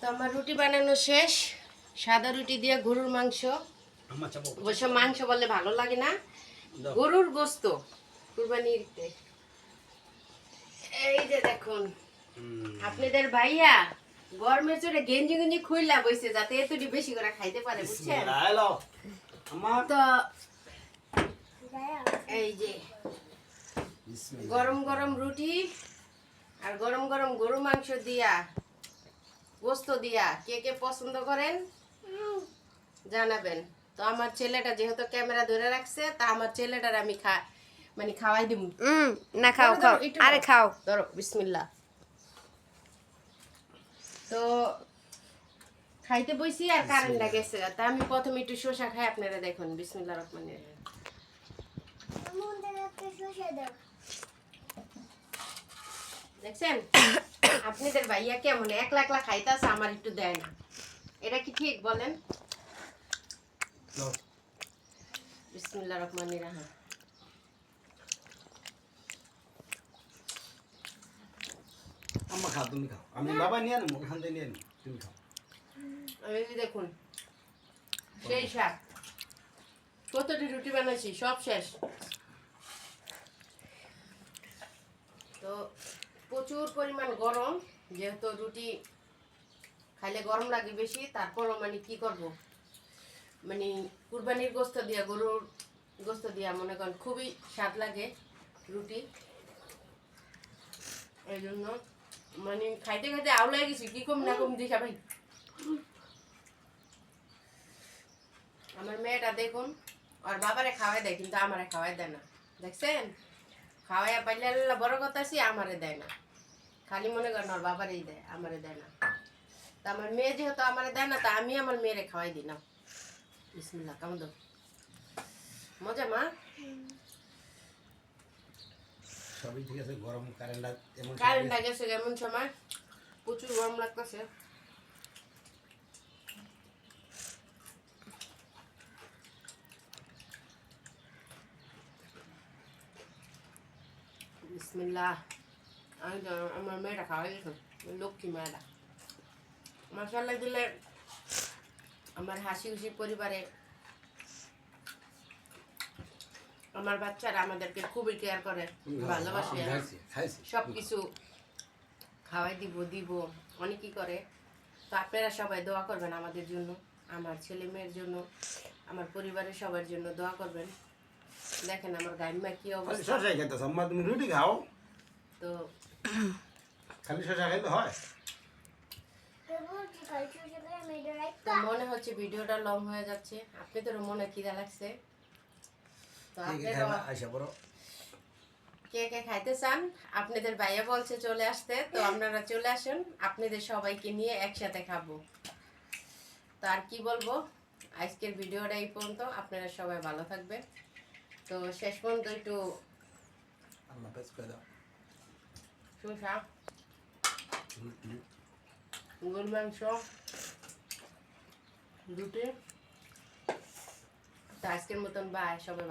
তো আমার রুটি বানানো শেষ। সাদা রুটি দিয়ে গরুর মাংস। অবশ্য মাংস বললে ভালো লাগে না। গরুর গোস্ত কুরবানিতে এই যে দেখুন আপনাদের ভাইয়া গরমের চড়ে গেঞ্জি গেঞ্জি খুইলা বইছে যাতে এতটি বেশি করে খাইতে পারে বুঝছেন? তো এই যে গরম গরম রুটি আর গরম গরম গরু মাংস দিয়া গোস্ত দিয়া কে কে পছন্দ করেন? জানাবেন। তো আমার ছেলেটা যেহেতু ক্যামেরা ধরে রাখছে তা আমার ছেলেটার আমি খা মানে খাওয়াই দিব না খাও খাও। আরে খাও। ধরো বিসমিল্লা তো খাইতে বইছি আর কারেন্টটা গেছে। তা আমি প্রথমে একটু শসা খাই আপনারা দেখুন। বিসমিল্লা রহমানের। রহিম। দেখছেন? আপনাদের ভাইয়া কেমন? একলা একলা খাইতাছে আমার একটু দেয় না। এটা কি ঠিক বলেন। রহমান রাহিম। আম্মা খাও তুমি খাও। আমি বাবা নিয়ে নেব ওখান থেকে নিয়ে নেব তুমি খাও। এই দেখুন সেই শাক। কতটি রুটি বানাইছি সব শেষ। তো প্রচুর পরিমাণ গরম, যেহেতু রুটি খাইলে গরম লাগে বেশি তারপরও মানে কি করব? মানে কুরবানির গোস্ত দিয়া, গরুর গোস্ত দিয়া মনে করেন খুবই স্বাদ লাগে রুটি। এই জন্য মানে খাইতে খাইতে আউলাই গেছি, কি কম না কম দেখা ভাই। আমার মেয়েটা দেখুন আর বাবারে খাওয়াই দেয়, কিন্তু আমারে খাওয়াই দেয় না। দেখছেন? খাওয়াইয়া পাইলে আল্লাহ বড় কথা আছি আমারে দেয় না। খালি মনে করেন ওর বাবারেই দেয় আমারে দেয় না। তা আমার মেয়ে যেহেতু আমারে দেয় না তা আমি আমার মেয়েরে খাওয়াই দিই না বিসমিল্লাহ কেমন দাও মজা মা? সবই ঠিক আছে গরম কারেন্টটা এমন কারেন্টটা গেছে এমন সময় প্রচুর গরম লাগতেছে। বিসমিল্লাহ আমি তো আমার মেয়েটা খাওয়াই গেছে লক্ষ্মী মেয়েটা মশালা দিলে আমার হাসি খুশি পরিবারে আমার বাচ্চারা আমাদেরকে খুবই কেয়ার করে ভালোবাসে সব কিছু খাওয়াই দিব দিব অনেকই করে তো আপনারা সবাই দোয়া করবেন আমাদের জন্য আমার ছেলে মেয়ের জন্য আমার পরিবারের সবার জন্য দোয়া করবেন দেখেন আমার গাইমা কি অবস্থা। শশা তুমি রুটি খাও? তো খালি শশা হয়? তো মনে হচ্ছে ভিডিওটা লং হয়ে যাচ্ছে। আপনাদের মনে খিদা লাগছে। তো আপনারা কে কে খাইতে চান? আপনাদের ভাইয়া বলছে চলে আসতে। তো আপনারা চলে আসুন। আপনাদের সবাইকে নিয়ে একসাথে খাব। তো আর কি বলব? আজকের ভিডিওটা এই পর্যন্ত। আপনারা সবাই ভালো থাকবেন। তো শেষ পর্যন্ত একটু আল্লাহ পেস করে দাও? শসা। গরুর মাংস রুটি। তো আজকের মতন বাই সবাই